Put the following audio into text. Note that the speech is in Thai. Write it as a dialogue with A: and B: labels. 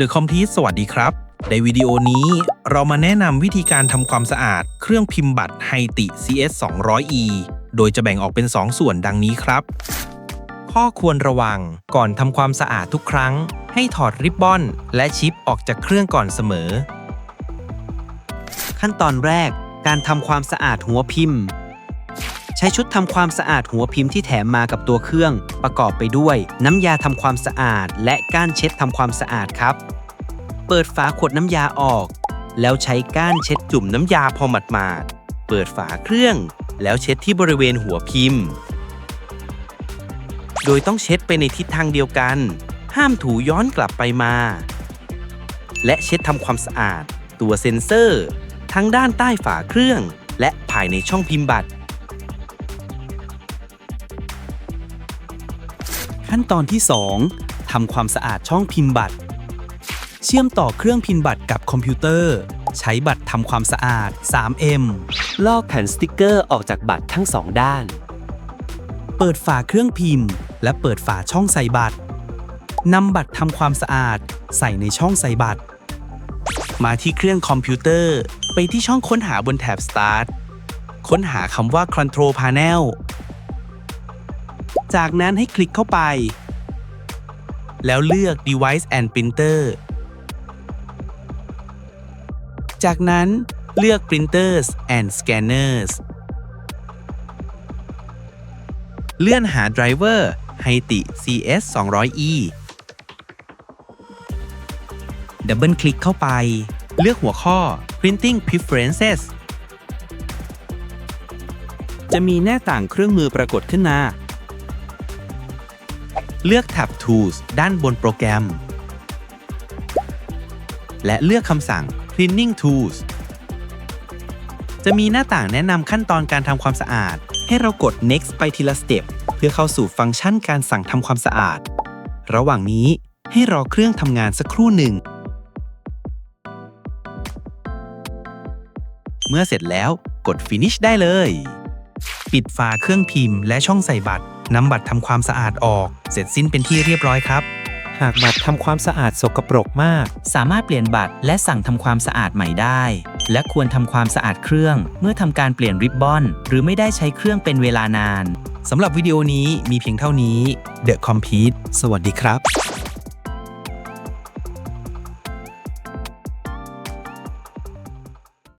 A: The c o m p l e t e สวัสดีครับ ในวิดีโอนี้เรามาแนะนำวิธีการทำความสะอาด เครื่องพิมพ์บัตรไฮติ CS 200E โดยจะแบ่งออกเป็น 2 ส่วนดังนี้ครับ ข้อควรระวังก่อนทำความสะอาดทุกครั้ง ให้ถอดริบบอนและชิปออกจากเครื่องก่อนเสมอ
B: ขั้นตอนแรกการทำความสะอาดหัวพิมพ์ ใช้ชุดทำความสะอาดหัวพิมพ์ที่แถมมากับตัวเครื่อง ประกอบไปด้วย น้ำยาทำความสะอาด และก้านเช็ดทำความสะอาดครับ เปิดฝาขวดน้ำยาออก แล้วใช้ก้านเช็ดจุ่มน้ำยาพอหมาดๆเปิดฝาเครื่อง แล้วเช็ดที่บริเวณหัวพิมพ์ โดยต้องเช็ดไปในทิศทางเดียวกัน ห้ามถูย้อนกลับไปมา และเช็ดทำความสะอาด ตัวเซ็นเซอร์ ทั้งด้านใต้ฝาเครื่อง และภายในช่องพิมพ์บัตร ขั้นตอนที่ 2ทำความสะอาดช่องพิมพ์บัตร เชื่อมต่อเครื่องพิมพ์บัตรกับคอมพิวเตอร์ ใช้บัตรทำความสะอาด 3M
C: ลอกแผ่นสติกเกอร์ออกจากบัตรทั้งสองด้าน
B: เปิดฝาเครื่องพิมพ์ และเปิดฝาช่องใส่บัตรนำบัตรทำความสะอาด ใส่ในช่องใส่บัตร มาที่เครื่องคอมพิวเตอร์ ไปที่ช่องค้นหาบนแถบ Start ค้นหาคำว่า Control Panel จากนั้นให้คลิกเข้าไป แล้วเลือก Device and Printer จากนั้นเลือก Printers and Scanners เลื่อนหา Driver ไฮติ CS 200E ดับเบิลคลิกเข้าไป เลือกหัวข้อ Printing Preferences จะมีหน้าต่างเครื่องมือปรากฏขึ้นมา เลือกแท็บ Tools ด้านบนโปรแกรม และเลือกคำสั่ง Cleaning Tools จะมีหน้าต่างแนะนำขั้นตอนการทำความสะอาด ให้เรากด next ไปทีละสเต็ปเพื่อเข้าสู่ฟังก์ชันการสั่งทำความสะอาด ระหว่างนี้ให้รอเครื่องทำงานสักครู่หนึ่ง เมื่อเสร็จแล้วกด finish ได้เลย ปิดฝาเครื่องพิมพ์และช่องใส่บัตร นำบัตรทำความสะอาดออก เสร็จสิ้นเป็นที่เรียบร้อยครับ
D: หากบัตรทำความสะอาดสกปรกมาก
E: สามารถเปลี่ยนบัตรและสั่งทำความสะอาดใหม่ได้ และควรทำความสะอาดเครื่อง เมื่อทำการเปลี่ยนริบบอน หรือไม่ได้ใช้เครื่องเป็นเวลานาน
B: สำหรับวิดีโอนี้มีเพียงเท่านี้ The Compete สวัสดีครับ